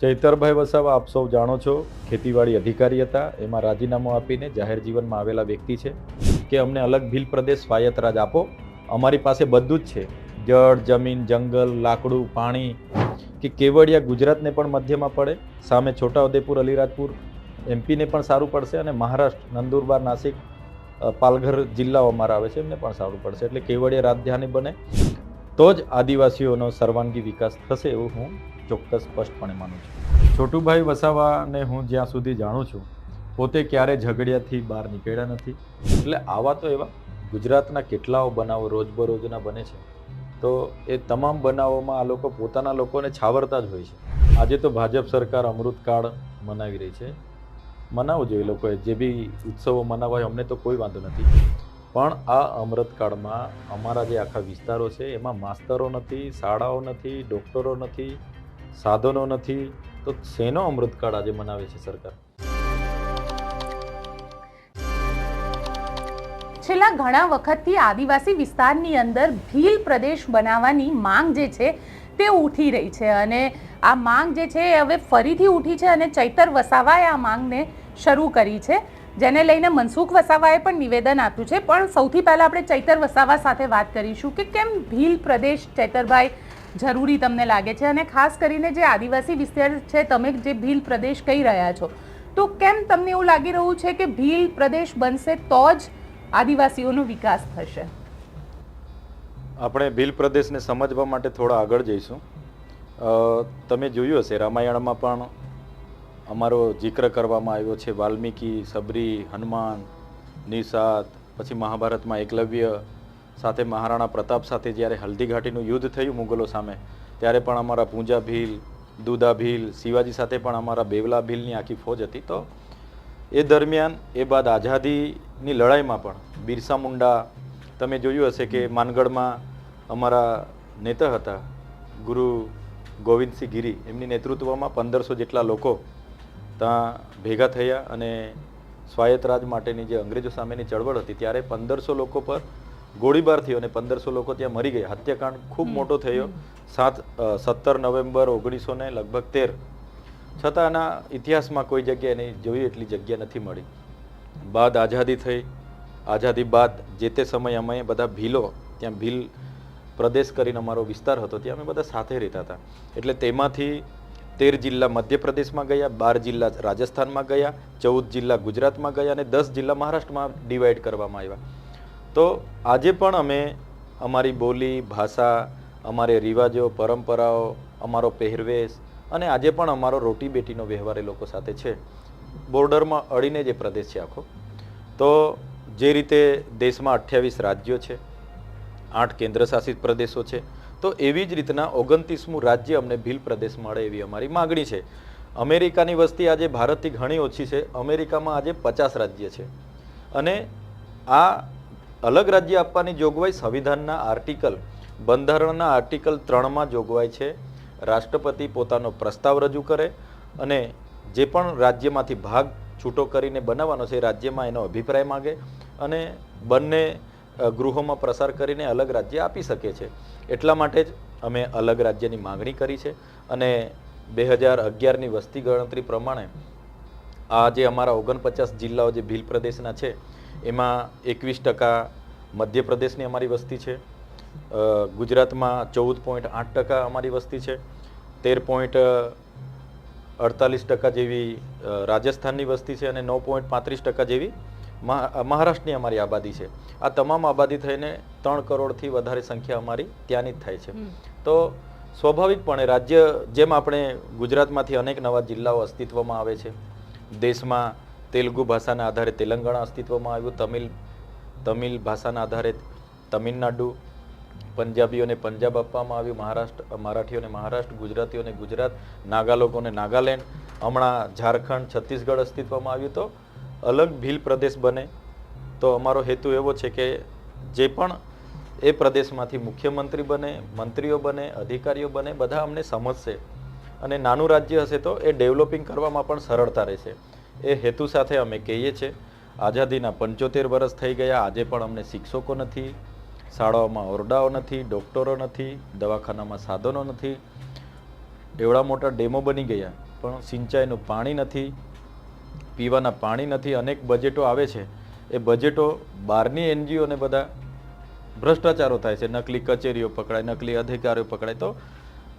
ચૈતરભાઈ વસાવા, આપ સૌ જાણો છો. ખેતીવાડી અધિકારી હતા. એમાં રાજીનામું આપીને જાહેર જીવનમાં આવેલા વ્યક્તિ છે કે અમને અલગ ભીલ પ્રદેશ સ્વાયત્ત રાજ આપો. અમારી પાસે બધું જ છે. જળ, જમીન, જંગલ, લાકડું, પાણી કે કેવડિયા ગુજરાતને પણ મધ્યમાં પડે. સામે છોટાઉદેપુર, અલીરાજપુર એમપીને પણ સારું પડશે અને મહારાષ્ટ્ર, નંદુરબાર, નાસિક પાલઘર જિલ્લાઓ અમારા આવે છે, એમને પણ સારું પડશે. એટલે કેવડિયા રાજધાની બને. તો જ આદિવાસીઓનો સર્વાંગી વિકાસ થશે એવું હું ચોક્કસ સ્પષ્ટપણે માનું છું. છોટુભાઈ વસાવાને હું જ્યાં સુધી જાણું છું, પોતે ક્યારે ઝઘડિયાથી બહાર નીકળ્યા નથી. એટલે આવા તો એવા ગુજરાતના કેટલાઓ બનાવો રોજબરોજના બને છે. તો એ તમામ બનાવોમાં આ લોકો પોતાના લોકોને છાવરતા જ હોય છે. આજે તો ભાજપ સરકાર અમૃતકાળ મનાવી રહી છે. મનાવવું જોઈએ લોકોએ, જે બી ઉત્સવો મનાવવા હોય અમને તો કોઈ વાંધો નથી. પણ આ અમૃતકાળમાં અમારા જે આખા વિસ્તારો છે, એમાં માસ્તરો નથી, શાળાઓ નથી, ડૉક્ટરો નથી સાધનો નથી, તો શેનો અમૃતકાળ આજે મનાવે છે સરકાર? છેલ્લા ઘણા વખતથી આદિવાસી વિસ્તારની અંદર ભીલ પ્રદેશ બનાવવાની માંગ જે છે, તે ઉઠી રહી છે. અને આ માંગ જે છે હવે ફરીથી ઉઠી છે અને ચૈતર વસાવાએ આ માંગને શરૂ કરી છે. જેને લઈને મનસુખ વસાવાએ પણ નિવેદન આપ્યું છે. પણ સૌથી પહેલાં આપણે ચૈતર વસાવા સાથે વાત કરીશું કે કેમ ભીલ પ્રદેશ ચૈતરભાઈ જરૂરી તમને લાગે છે અને ખાસ કરીને જે આદિવાસી વિસ્તાર છે, તમે જે ભીલ પ્રદેશ કહી રહ્યા છો, તો કેમ તમને એવું લાગી રહ્યું છે કે ભીલ પ્રદેશ બનશે તો જ આદિવાસીઓનો વિકાસ થશે? આપણે ભીલ પ્રદેશને સમજવા માટે થોડા આગળ જઈશું. તમે જોયું હશે, રામાયણમાં પણ અમારો જિક્ર કરવામાં આવ્યો છે. વાલ્મીકી, સબરી, હનુમાન, નિષાદ, પછી મહાભારતમાં એકલવ્ય સાથે મહારાણા પ્રતાપ સાથે જ્યારે હલ્દીઘાટીનું યુદ્ધ થયું મુગલો સામે, ત્યારે પણ અમારા પૂંજા ભીલ, દુદા ભીલ, શિવાજી સાથે પણ અમારા બેવલા ભીલની આખી ફોજ હતી. તો એ દરમિયાન, એ બાદ આઝાદીની લડાઈમાં પણ બિરસા મુંડા, તમે જોયું હશે કે માનગઢમાં અમારા નેતા હતા, ગુરુ ગોવિંદસિંહ ગિરી, એમની નેતૃત્વમાં પંદરસો જેટલા લોકો ત્યાં ભેગા થયા અને સ્વાયત્ત રાજ માટેની જે અંગ્રેજો સામેની ચળવળ હતી, ત્યારે પંદરસો લોકો પર ગોળીબાર થયો અને પંદરસો લોકો ત્યાં મરી ગયા. હત્યાકાંડ ખૂબ મોટો થયો. સાત સત્તર નવેમ્બર ઓગણીસો ને લગભગ તેર. છતાં આના ઇતિહાસમાં કોઈ જગ્યાએ નહીં જોઈ એટલી જગ્યા નથી મળી. બાદ આઝાદી થઈ. આઝાદી બાદ જે તે સમયે અમે બધા ભીલો ત્યાં ભીલ પ્રદેશ કરીને અમારો વિસ્તાર હતો ત્યાં અમે બધા સાથે રહેતા હતા. એટલે તેમાંથી તેર જિલ્લા મધ્યપ્રદેશમાં ગયા બાર જિલ્લા રાજસ્થાનમાં ગયા ચૌદ જિલ્લા ગુજરાતમાં ગયા અને દસ જિલ્લા મહારાષ્ટ્રમાં ડિવાઈડ કરવામાં આવ્યા. તો આજે પણ અમે અમારી બોલી, ભાષા, અમારે રિવાજો, પરંપરાઓ, અમારો પહેરવેશ અને આજે પણ અમારો રોટી બેટીનો વ્યવહાર એ લોકો સાથે છે. બોર્ડરમાં અડીને જે પ્રદેશ છે આખો. તો જે રીતે દેશમાં અઠ્યાવીસ રાજ્યો છે, આઠ કેન્દ્રશાસિત પ્રદેશો છે, તો એવી જ રીતના ઓગણત્રીસમું રાજ્ય અમને ભીલ પ્રદેશ મળે એવી અમારી માગણી છે. અમેરિકાની વસ્તી આજે ભારતથી ઘણી ઓછી છે. અમેરિકામાં આજે પચાસ રાજ્ય છે. અને આ અલગ રાજ્ય આપવાની જોગવાઈ સંવિધાનના આર્ટિકલ, બંધારણના આર્ટિકલ ત્રણમાં જોગવાઈ છે. રાષ્ટ્રપતિ પોતાનો પ્રસ્તાવ રજૂ કરે અને જે પણ રાજ્યમાંથી ભાગ છૂટો કરીને બનાવવાનો છે રાજ્યમાં એનો અભિપ્રાય માગે અને બંને ગૃહોમાં પ્રસાર કરીને અલગ રાજ્ય આપી શકે છે. એટલા માટે જ અમે અલગ રાજ્યની માગણી કરી છે અને બે હજાર અગિયારની વસ્તી ગણતરી પ્રમાણે આ જે અમારા ઓગણપચાસ જિલ્લાઓ જે ભીલ પ્રદેશના છે એમાં એકવીસ ટકા મધ્યપ્રદેશની અમારી વસ્તી છે. ગુજરાતમાં ચૌદ પોઈન્ટ આઠ ટકા અમારી વસ્તી છે. તેર પોઈન્ટ અડતાલીસ ટકા જેવી રાજસ્થાનની વસ્તી છે અને નવ પોઈન્ટ પાંત્રીસ ટકા જેવી મહારાષ્ટ્રની અમારી આબાદી છે. આ તમામ આબાદી થઈને ત્રણ કરોડથી વધારે સંખ્યા અમારી ત્યાંની જ થાય છે. તો સ્વાભાવિકપણે રાજ્ય જેમ આપણે ગુજરાતમાંથી અનેક નવા જિલ્લાઓ અસ્તિત્વમાં આવે છે દેશમાં તેલુગુ ભાષાના આધારે તેલંગાણા અસ્તિત્વમાં આવ્યું, તમિલ તમિલ ભાષાના આધારે તમિલનાડુ પંજાબીઓને પંજાબ આપવામાં આવ્યું, મહારાષ્ટ્ર, મરાઠીઓને મહારાષ્ટ્ર, ગુજરાતીઓને ગુજરાત નાગા લોકોને નાગાલેન્ડ, હમણાં ઝારખંડ, છત્તીસગઢ અસ્તિત્વમાં આવ્યું. તો અલગ ભીલ પ્રદેશ બને. તો અમારો હેતુ એવો છે કે જે પણ એ પ્રદેશમાંથી મુખ્યમંત્રી બને, મંત્રીઓ બને, અધિકારીઓ બને, બધા અમને સમજશે. અને નાનું રાજ્ય હશે તો એ ડેવલપિંગ કરવામાં પણ સરળતા રહેશે. એ હેતુ સાથે અમે કહીએ છીએ. આઝાદીના પંચોતેર વર્ષ થઈ ગયા. આજે પણ અમને શિક્ષકો નથી, શાળાઓમાં ઓરડાઓ નથી, ડૉક્ટરો નથી, દવાખાનામાં સાધનો નથી. એવડા મોટા ડેમો બની ગયા, પણ સિંચાઈનું પાણી નથી, પીવાના પાણી નથી. અનેક બજેટો આવે છે. એ બજેટો બહારની એનજીઓને બધા ભ્રષ્ટાચારો થાય છે. નકલી કચેરીઓ પકડાય, નકલી અધિકારીઓ પકડાય. તો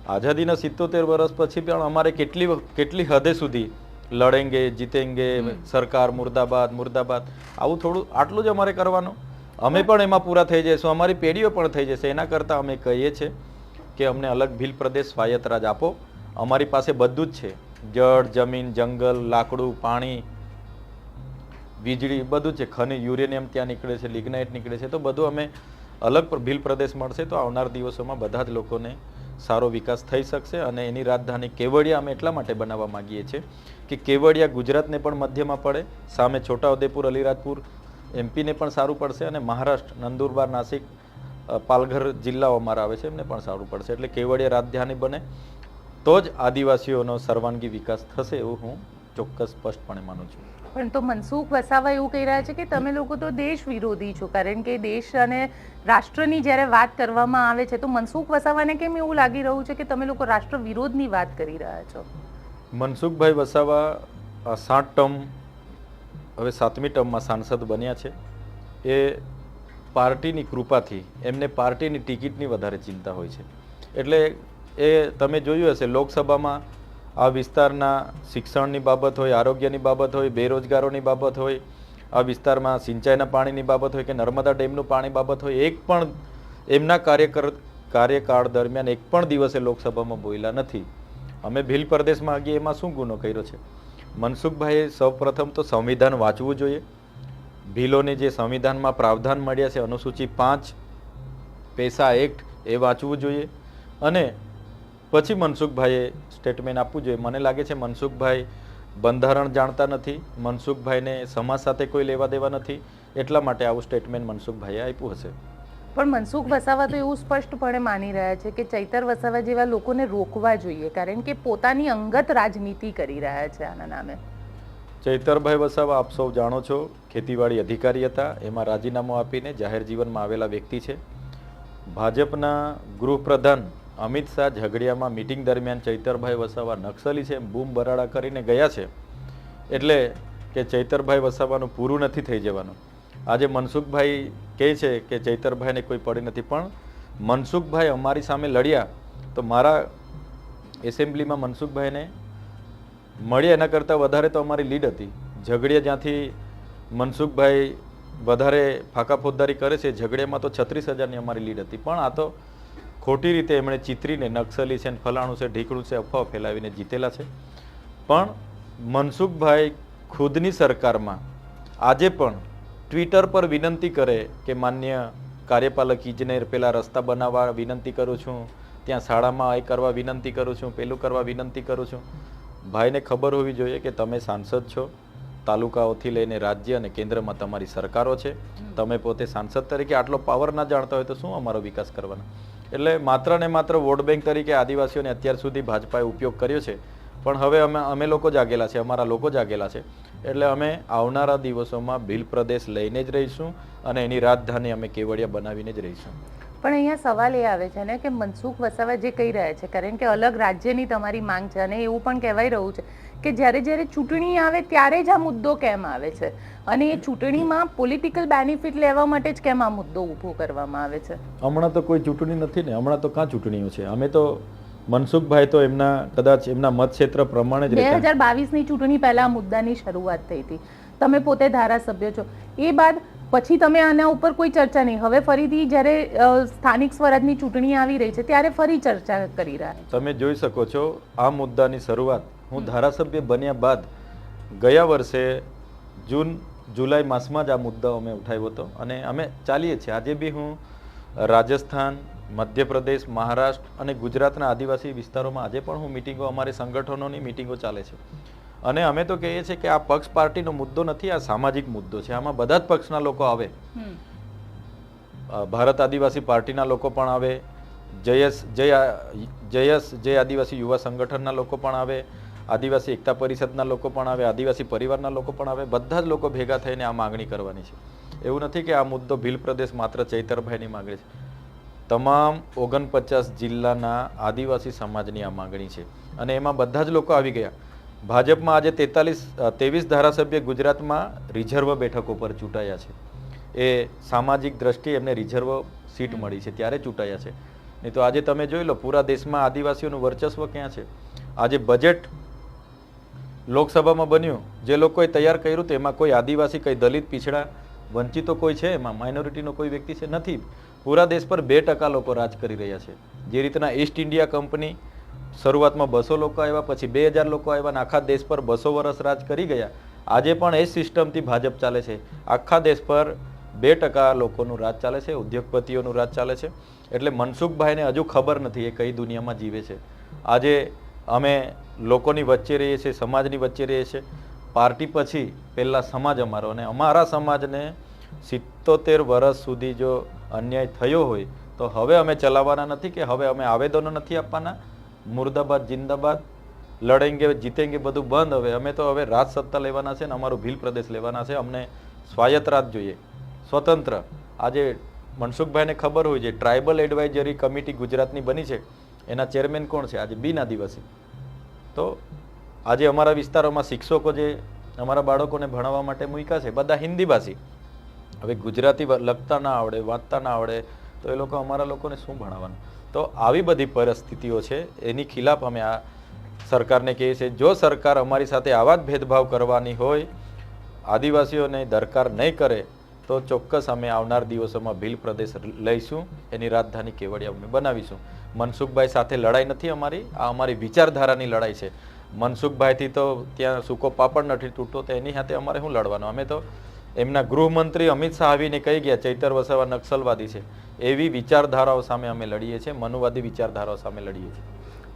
આઝાદીના સિત્તોતેર વર્ષ પછી પણ અમારે કેટલી કેટલી હદે સુધી લડેંગે જીતેંગે સરકાર મુર્દાબાદ મુર્દાબાદ. આવું થોડું આટલું જ અમારે કરવાનું. અમે પણ એમાં પૂરા થઈ જઈશું. અમારી પેઢીઓ પણ થઈ જશે. એના કરતાં અમે કહીએ છીએ કે અમને અલગ ભીલ પ્રદેશ સ્વાયત્ત રાજ આપો. અમારી પાસે બધું જ છે. જળ જમીન જંગલ લાકડું પાણી વીજળી બધું જ છે. ખનિજ યુરેનિયમ ત્યાં નીકળે છે લિગ્નાઇટ નીકળે છે. તો બધું અમે અલગ ભીલ પ્રદેશ મળશે તો આવનાર દિવસોમાં બધા જ લોકોને સારો વિકાસ થઈ શકશે અને એની રાજધાની કેવડિયા અમે એટલા માટે બનાવવા માગીએ છીએ કે કેવડિયા ગુજરાતને પણ મધ્યમાં પડે, સામે છોટાઉદેપુર, અલીરાજપુર, એમપીને પણ સારું પડશે અને મહારાષ્ટ્ર, નંદુરબાર, નાસિક પાલઘર જિલ્લાઓ અમારા આવે છે એમને પણ સારું પડશે. એટલે કેવડિયા રાજધાની બને તો જ આદિવાસીઓનો સર્વાંગી વિકાસ થશે એવું હું ચોક્કસ સ્પષ્ટપણે માનું છું. પણ તો મનસુખ વસાવા એવું કહી રહ્યા છે કે તમે લોકો તો દેશ વિરોધી છો. કારણ કે દેશ અને રાષ્ટ્રની જ્યારે વાત કરવામાં આવે છે, તો મનસુખ વસાવાને કેમ એવું લાગી રહ્યું છે કે તમે લોકો રાષ્ટ્ર વિરોધની વાત કરી રહ્યા છો? મનસુખભાઈ વસાવા સાત ટર્મ, હવે સાતમી ટર્મમાં સાંસદ બન્યા છે. એ પાર્ટીની કૃપાથી, એમને પાર્ટીની ટિકિટની વધારે ચિંતા હોય છે. એટલે એ તમે જોયું હશે, લોકસભામાં આ વિસ્તારના શિક્ષણની બાબત હોય, આરોગ્યની બાબત હોય, બેરોજગારોની બાબત હોય, આ વિસ્તારમાં સિંચાઈના પાણીની બાબત હોય કે નર્મદા ડેમનું પાણી બાબત હોય, એક પણ એમના કાર્યકર, કાર્યકાળ દરમિયાન એક પણ દિવસે લોકસભામાં બોલ્યા નથી. અમે ભીલ પ્રદેશમાં આવીએ એમાં શું ગુનો કર્યો છે? મનસુખભાઈએ સૌપ્રથમ તો સંવિધાન વાંચવું જોઈએ. ભીલોને જે સંવિધાનમાં પ્રાવધાન મળ્યા છે, અનુસૂચિ પાંચ, પૈસા એક્ટ, એ વાંચવું જોઈએ. અને પછી મનસુખભાઈએ સ્ટેટમેન્ટ આપવું જોઈએ. મને લાગે છે મનસુખભાઈ બંધારણ જાણતા નથી. મનસુખભાઈને સમાજ સાથે કોઈ લેવા દેવા નથી. એટલા માટે આવું સ્ટેટમેન્ટ મનસુખભાઈએ આપ્યું હશે. પણ મનસુખ વસાવા તો એવું સ્પષ્ટપણે માની રહ્યા છે કે ચૈતર વસાવા જેવા લોકોને રોકવા જોઈએ કારણ કે પોતાની અંગત રાજનીતિ કરી રહ્યા છે આના નામે. ચૈતરભાઈ વસાવા આપ સૌ જાણો છો ખેતીવાડી અધિકારી હતા. એમાં રાજીનામું આપીને જાહેર જીવનમાં આવેલા વ્યક્તિ છે. ભાજપના ગૃહપ્રધાન અમિત શાહ ઝઘડિયામાં મિટિંગ દરમિયાન ચૈતરભાઈ વસાવા નક્સલી છે, બૂમ બરાડા કરીને ગયા છે. એટલે કે ચૈતરભાઈ વસાવાનું પૂરું નથી થઈ જવાનું. આજે મનસુખભાઈ કહે છે કે ચૈતરભાઈને કોઈ પડી નથી, પણ મનસુખભાઈ અમારી સામે લડ્યા તો મારા એસેમ્બલીમાં મનસુખભાઈને મળ્યા એના કરતાં વધારે તો અમારી લીડ હતી. ઝઘડિયા જ્યાંથી મનસુખભાઈ વધારે ફાકા ફોજદારી કરે છે, ઝઘડિયામાં તો છત્રીસ હજારની અમારી લીડ હતી. પણ આ તો ખોટી રીતે એમણે ચિતરીને નક્સલી છે ને ફલાણું છે ઢીકણું છે અફવા ફેલાવીને જીતેલા છે. પણ મનસુખભાઈ ખુદની સરકારમાં આજે પણ ટ્વિટર પર વિનંતી કરે કે માન્ય કાર્યપાલક ઇજનેર પેલા રસ્તા બનાવવા વિનંતી કરું છું ત્યાં શાળામાં એ કરવા વિનંતી કરું છું પેલું કરવા વિનંતી કરું છું. ભાઈને ખબર હોવી જોઈએ કે તમે સાંસદ છો તાલુકાઓથી લઈને રાજ્ય અને કેન્દ્રમાં તમારી સરકારો છે. તમે પોતે સાંસદ તરીકે આટલો પાવર ના જાણતા હોય તો શું અમારો વિકાસ કરવાનો? એટલે માત્ર ને માત્ર વોટ બેંક તરીકે આદિવાસીઓને અત્યાર સુધી ભાજપાએ ઉપયોગ કર્યો છે. પણ હવે અમે અમે લોકો જાગેલા છે, અમારા લોકો જાગેલા છે. એટલે અમે આવનારા દિવસોમાં ભીલ પ્રદેશ લઈને જ રહીશું અને એની રાજધાની અમે કેવડિયા બનાવીને જ રહીશું. પણ અહીંયા સવાલ એ આવે છે ને કે મનસુખ વસાવા જે કહી રહ્યા છે કારણ કે અલગ રાજ્યની તમારી માંગ છે અને એવું પણ કહેવાય રહ્યું છે કે જ્યારે જ્યારે ચૂંટણી આવે ત્યારે જ આ મુદ્દો કેમ આવે છે? અને એ ચૂંટણીમાં પોલિટિકલ બેનિફિટ લેવા માટે જ કેમ આ મુદ્દો ઊભો કરવામાં આવે છે? હમણાં તો કોઈ ચૂંટણી નથી ને હમણાં તો કાં ચૂંટણીઓ છે? અમે તો મનસુખભાઈ તો એમના કદાચ એમના મતક્ષેત્ર પ્રમાણે જ બે હજાર બાવીસની ચૂંટણી પહેલા આ મુદ્દાની શરૂઆત થઈ હતી. તમે પોતે ધારાસભ્ય છો. એ બાદ પછી તમે આના ઉપર કોઈ ચર્ચા નહીં. હવે ફરીથી જ્યારે સ્થાનિક સ્વરાજની ચૂંટણી આવી રહી છે, ત્યારે ફરી ચર્ચા કરી રહ્યા તમે જોઈ શકો છો, આ મુદ્દાની શરૂઆત. હું ધારાસભ્ય બન્યા બાદ ગયા વર્ષે જૂન, જુલાઈ માસમાં જ આ મુદ્દો અમે ઉઠાવ્યો હતો. અને અમે ચાલીએ છીએ. આજે બી હું રાજસ્થાન, મધ્યપ્રદેશ, મહારાષ્ટ્ર અને ગુજરાતના આદિવાસી વિસ્તારોમાં આજે પણ હું મિટિંગો, અમારે સંગઠનોની મિટિંગો ચાલે છે. અને અમે તો કહીએ છીએ કે આ પક્ષ પાર્ટીનો મુદ્દો નથી આ સામાજિક મુદ્દો છે. આમાં બધા જ પક્ષના લોકો આવે. ભારત આદિવાસી પાર્ટીના લોકો પણ આવે જયસ જય જયસ જય આદિવાસી યુવા સંગઠનના લોકો પણ આવે આદિવાસી એકતા પરિષદના લોકો પણ આવે આદિવાસી પરિવારના લોકો પણ આવે બધા જ લોકો ભેગા થઈને આ માગણી કરવાની છે. એવું નથી કે આ મુદ્દો ભીલ પ્રદેશ માત્ર ચૈતરભાઈની માગણી છે. તમામ ઓગણપચાસ જિલ્લાના આદિવાસી સમાજની આ માગણી છે. અને એમાં બધા જ લોકો આવી ગયા. ભાજપમાં આજે તેતાલીસ ત્રેવીસ ધારાસભ્ય ગુજરાતમાં રિઝર્વ બેઠકો પર ચૂંટાયા છે. એ સામાજિક દ્રષ્ટિએ એમને રિઝર્વ સીટ મળી છે ત્યારે ચૂંટાયા છે. નહીં તો આજે તમે જોઈ લો પૂરા દેશમાં આદિવાસીઓનું વર્ચસ્વ ક્યાં છે? આજે બજેટ લોકસભામાં બન્યું જે લોકોએ તૈયાર કર્યું તેમાં કોઈ આદિવાસી કંઈ દલિત પીછડા વંચિતો કોઈ છે? એમાં માઇનોરિટીનો કોઈ વ્યક્તિ છે? નથી. પૂરા દેશ પર બે ટકા લોકો રાજ કરી રહ્યા છે. જે રીતના ઈસ્ટ ઇન્ડિયા કંપની શરૂઆતમાં બસો લોકો આવ્યા, પછી બે હજાર લોકો આવ્યા અને આખા દેશ પર બસો વર્ષ રાજ કરી ગયા. આજે પણ એ સિસ્ટમથી ભાજપ ચાલે છે. આખા દેશ પર બે ટકા લોકોનું રાજ ચાલે છે, ઉદ્યોગપતિઓનું રાજ ચાલે છે. એટલે મનસુખભાઈને હજુ ખબર નથી એ કઈ દુનિયામાં જીવે છે. આજે અમે લોકોની વચ્ચે રહીએ છીએ, સમાજની વચ્ચે રહીએ છીએ. પાર્ટી પછી પહેલાં સમાજ અમારો અને અમારા સમાજને સિત્તોતેર વર્ષ સુધી જો અન્યાય થયો હોય, તો હવે અમે ચલાવવાના નથી કે હવે અમે આવેદનો નથી આપવાના? મુર્દાબાદ, જિંદાબાદ, લડેંગે, જીતેંગે બધું બંધ. હવે અમે તો હવે રાજ સત્તા લેવાના છે ને અમારું ભીલ પ્રદેશ લેવાના છે. અમને સ્વાયત્ત રાજ જોઈએ. સ્વતંત્ર. આજે મનસુખભાઈને ખબર હોય છે, ટ્રાઇબલ એડવાઇઝરી કમિટી ગુજરાતની બની છે. એના ચેરમેન કોણ છે? આજે બિન આદિવાસી. તો આજે અમારા વિસ્તારોમાં શિક્ષકો જે અમારા બાળકોને ભણાવવા માટે મૂક્યા છે, બધા હિન્દી ભાષી હવે ગુજરાતી લખતા ના આવડે, વાંચતા ના આવડે, તો એ લોકો અમારા લોકોને શું ભણાવવાનું? તો આવી બધી પરિસ્થિતિઓ છે, એની ખિલાફ અમે આ સરકારને કહીએ છીએ. જો સરકાર અમારી સાથે આવા જ ભેદભાવ કરવાની હોય, આદિવાસીઓને દરકાર નહીં કરે, તો ચોક્કસ અમે આવનાર દિવસોમાં ભીલ પ્રદેશ લઈશું, એની રાજધાની કેવડિયા અમે બનાવીશું. મનસુખભાઈ સાથે લડાઈ નથી અમારી, આ અમારી વિચારધારાની લડાઈ છે. મનસુખભાઈથી તો ત્યાં સૂકો પાપડ નથી તૂટતો, તો એની સાથે અમારે શું લડવાનું? અમે તો એમના ગૃહમંત્રી અમિત શાહ આવીને કહી ગયા ચૈતર વસાવા નક્સલવાદી છે. એવી વિચારધારાઓ સામે અમે લડીએ છીએ મનુવાદી વિચારધારાઓ સામે લડીએ છીએ.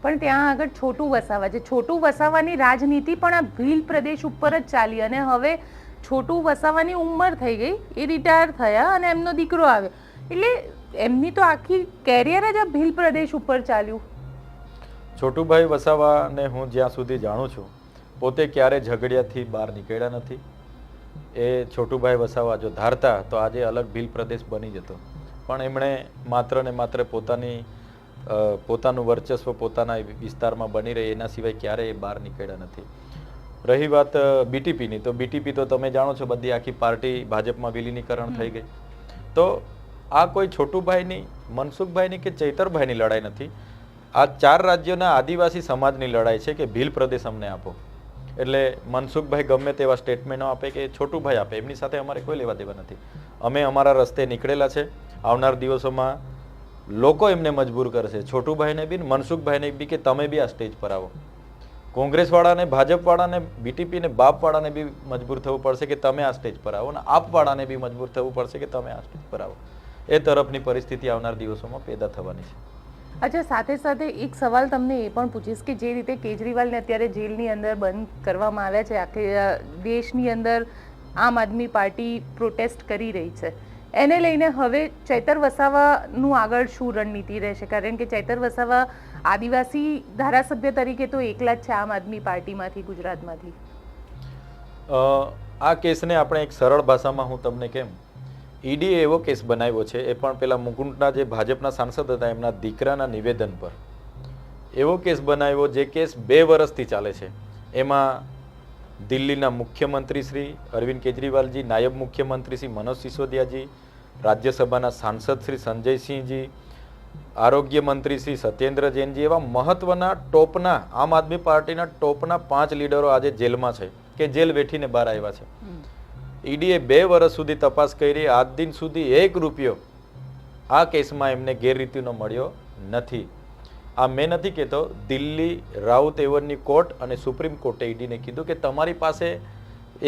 પણ ત્યાં આગળ છોટું વસાવા છે. છોટું વસાવાની રાજનીતિ પણ આ ભીલ પ્રદેશ ઉપર જ ચાલી અને હવે છોટું વસાવાની ઉંમર થઈ ગઈ એ રિટાયર થયા અને એમનો દીકરો આવ્યો. એટલે એમની તો આખી કેરિયર જ આ ભીલ પ્રદેશ ઉપર ચાલ્યું. છોટુભાઈ વસાવાને હું જ્યાં સુધી જાણું છું પોતે ક્યારે ઝઘડિયાથી બહાર નીકળ્યા નથી. એ છોટુભાઈ વસાવા જો ધારતા તો આજે અલગ ભીલ પ્રદેશ બની જતો. પણ એમણે માત્ર ને માત્ર પોતાની પોતાનું વર્ચસ્વ પોતાના વિસ્તારમાં બની રહે એના સિવાય ક્યારેય એ બહાર નીકળ્યા નથી. રહી વાત બીટીપીની. તો બીટીપી તો તમે જાણો છો બધી આખી પાર્ટી ભાજપમાં વિલીનીકરણ થઈ ગઈ. તો આ કોઈ છોટુભાઈની મનસુખભાઈની કે ચૈતરભાઈની લડાઈ નથી? આ ચાર રાજ્યોના આદિવાસી સમાજની લડાઈ છે કે ભીલ પ્રદેશ અમને આપો? એટલે મનસુખભાઈ ગમે તેવા સ્ટેટમેન્ટો આપે કે છોટુભાઈ આપે, એમની સાથે અમારે કોઈ લેવા દેવા નથી. અમે અમારા રસ્તે નીકળેલા છે. આવનાર દિવસોમાં લોકો એમને મજબૂર કરશે. છોટુભાઈને બી મનસુખભાઈને બી કે તમે બી આ સ્ટેજ પર આવો. કોંગ્રેસવાળાને, ભાજપવાળાને બીટીપીને બાપવાળાને બી મજબૂર થવું પડશે કે તમે આ સ્ટેજ પર આવો ને આપવાળાને બી મજબૂર થવું પડશે કે તમે આ સ્ટેજ પર આવો. એ તરફની પરિસ્થિતિ આવનાર દિવસોમાં પેદા થવાની છે. અચ્છા, સાથે સાથે એક સવાલ તમને એ પણ પૂછીશ કે જે રીતે કેજરીવાલને અત્યારે જેલની અંદર બંધ કરવામાં આવ્યા છે, આખે દેશની અંદર આમ આદમી પાર્ટી પ્રોટેસ્ટ કરી રહી છે. એને લઈને હવે ચૈતર વસાવાનું આગળ શું રણનીતિ રહેશે? કારણ કે ચૈતર વસાવા આદિવાસી ધારાસભ્ય તરીકે તો એકલા જ છે આમ આદમી પાર્ટીમાંથી, ગુજરાતમાંથી. આ કેસને આપણે એક સરળ ભાષામાં હું તમને કેમ ઈડીએ એવો કેસ બનાવ્યો છે, એ પણ પેલા મુકુંદના જે ભાજપના સાંસદ હતા, એમના દીકરાના નિવેદન પર. એવો કેસ બનાવ્યો જે કેસ બે વર્ષથી ચાલે છે. એમાં દિલ્હીના મુખ્યમંત્રી શ્રી અરવિંદ કેજરીવાલજી, નાયબ મુખ્યમંત્રી શ્રી મનોજ સિસોદિયાજી, રાજ્યસભાના સાંસદ શ્રી સંજયસિંહજી, આરોગ્ય મંત્રી શ્રી સત્યેન્દ્ર જૈનજી એવા મહત્વના ટોપના, આમ આદમી પાર્ટીના ટોપના પાંચ લીડરો આજે જેલમાં છે, કે જેલ વેઠીને બહાર આવ્યા છે. ઈડીએ બે વર્ષ સુધી તપાસ કરી, આજ દિન સુધી એક રૂપિયો આ કેસમાં એમને ગેરરીતિનો મળ્યો નથી. આ મેં નથી કહેતો, દિલ્હી રાઉત એવનની કોર્ટ અને સુપ્રીમ કોર્ટે ઈડીને કીધું કે તમારી પાસે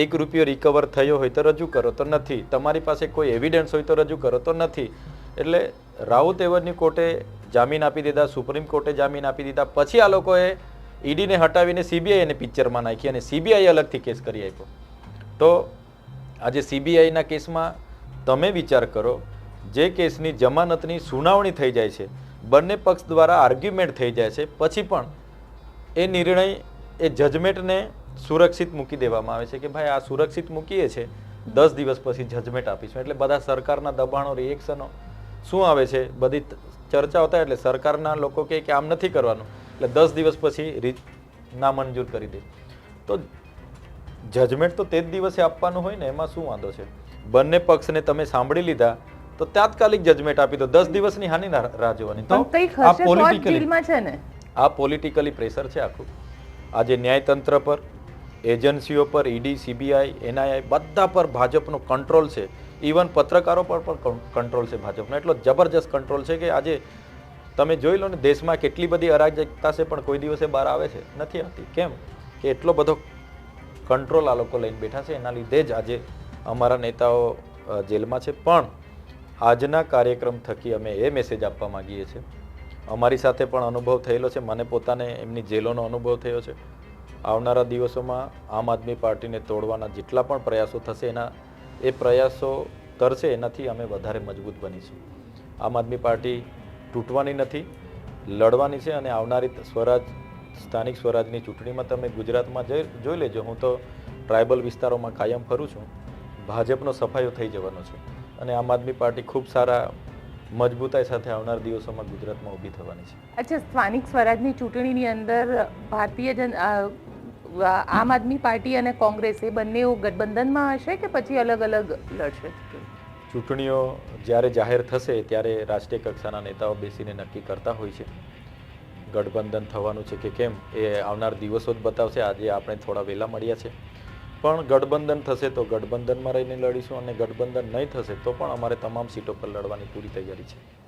એક રૂપિયો રિકવર થયો હોય તો રજૂ કરો તો નથી. તમારી પાસે કોઈ એવિડન્સ હોય તો રજૂ કરો તો નથી. એટલે રાઉત એવનની કોર્ટે જામીન આપી દીધા, સુપ્રીમ કોર્ટે જામીન આપી દીધા. પછી આ લોકોએ ઈડીને હટાવીને સીબીઆઈને પિક્ચરમાં નાખી અને સીબીઆઈ અલગથી કેસ કરી આપ્યો. તો આજે સીબીઆઈના કેસમાં તમે વિચાર કરો, જે કેસની જમાનતની સુનાવણી થઈ જાય છે, બંને પક્ષ દ્વારા આર્ગ્યુમેન્ટ થઈ જાય છે, પછી પણ એ નિર્ણય, એ જજમેન્ટને સુરક્ષિત મૂકી દેવામાં આવે છે કે ભાઈ આ સુરક્ષિત મૂકીએ છે, દસ દિવસ પછી જજમેન્ટ આપીશું. એટલે બધા સરકારના દબાણો રિએક્શનો શું આવે છે? બધી ચર્ચાઓ થાય એટલે સરકારના લોકો કહે કે આમ નથી કરવાનું. એટલે દસ દિવસ પછી રી નામંજૂર કરી દે. તો જજમેન્ટ તો તે જ દિવસે આપવાનું હોય ને એમાં શું વાંધો છે? બંને પક્ષને તમે સાંભળી લીધા તો તાત્કાલિક જજમેન્ટ આપી દો. દસ દિવસની હાની ના રાહ જોવાની. તો આ પોલિટિકલી આ પોલિટિકલી પ્રેશર છે આખું. આજે ન્યાયતંત્ર પર એજન્સીઓ પર ઈડી સીબીઆઈ એનઆઈઆઈ બધા પર ભાજપનો કંટ્રોલ છે. ઇવન પત્રકારો પર પણ કંટ્રોલ છે ભાજપનો. એટલો જબરજસ્ત કંટ્રોલ છે કે આજે તમે જોઈ લો ને દેશમાં કેટલી બધી અરાજકતા છે પણ કોઈ દિવસે બહાર આવે છે? નથી આવતી. કેમ? કે એટલો બધો કંટ્રોલ આ લોકો લઈને બેઠા છે. એના લીધે જ આજે અમારા નેતાઓ જેલમાં છે. પણ આજના કાર્યક્રમ થકી અમે એ મેસેજ આપવા માંગીએ છીએ. અમારી સાથે પણ અનુભવ થયેલો છે. મને પોતાને એમની જેલોનો અનુભવ થયો છે. આવનારા દિવસોમાં આમ આદમી પાર્ટીને તોડવાના જેટલા પણ પ્રયાસો થશે, એના, એ પ્રયાસો કરશે, એનાથી અમે વધારે મજબૂત બનીશું. આમ આદમી પાર્ટી તૂટવાની નથી, લડવાની છે અને આવનારી સ્વરાજ સ્થાનિક સ્વરાજની ચૂંટણીમાં તમે ગુજરાતમાં જઈ જોઈ લેજો. હું તો ટ્રાઇબલ વિસ્તારોમાં કાયમ ફરું છું. ભાજપનો સફાયો થઈ જવાનો છે. અને આમ આદમી પાર્ટી ખૂબ સારા મજબૂતાઈ સાથે આવનાર દિવસોમાં ગુજરાતમાં ઊભી થવાની છે. અચ્છા સ્થાનિક સ્વરાજની ચૂંટણીની અંદર ભારતીય જન આમ આદમી પાર્ટી અને કોંગ્રેસ એ બંને ગઠબંધનમાં હશે કે પછી અલગ અલગ લડશે? ચૂંટણીઓ જ્યારે જાહેર થશે ત્યારે રાષ્ટ્રીય કક્ષાના નેતાઓ બેસીને નક્કી કરતા હોય છે. ગઠબંધન થવાનું છે કે કેમ, એ આવનાર દિવસો જ બતાવશે. આજે આપણે થોડા વહેલા મળ્યા છે. પણ ગઠબંધન થશે તો ગઠબંધનમાં રહીને લડીશું અને ગઠબંધન નહીં થશે તો પણ અમારે તમામ સીટો પર લડવાની પૂરી તૈયારી છે.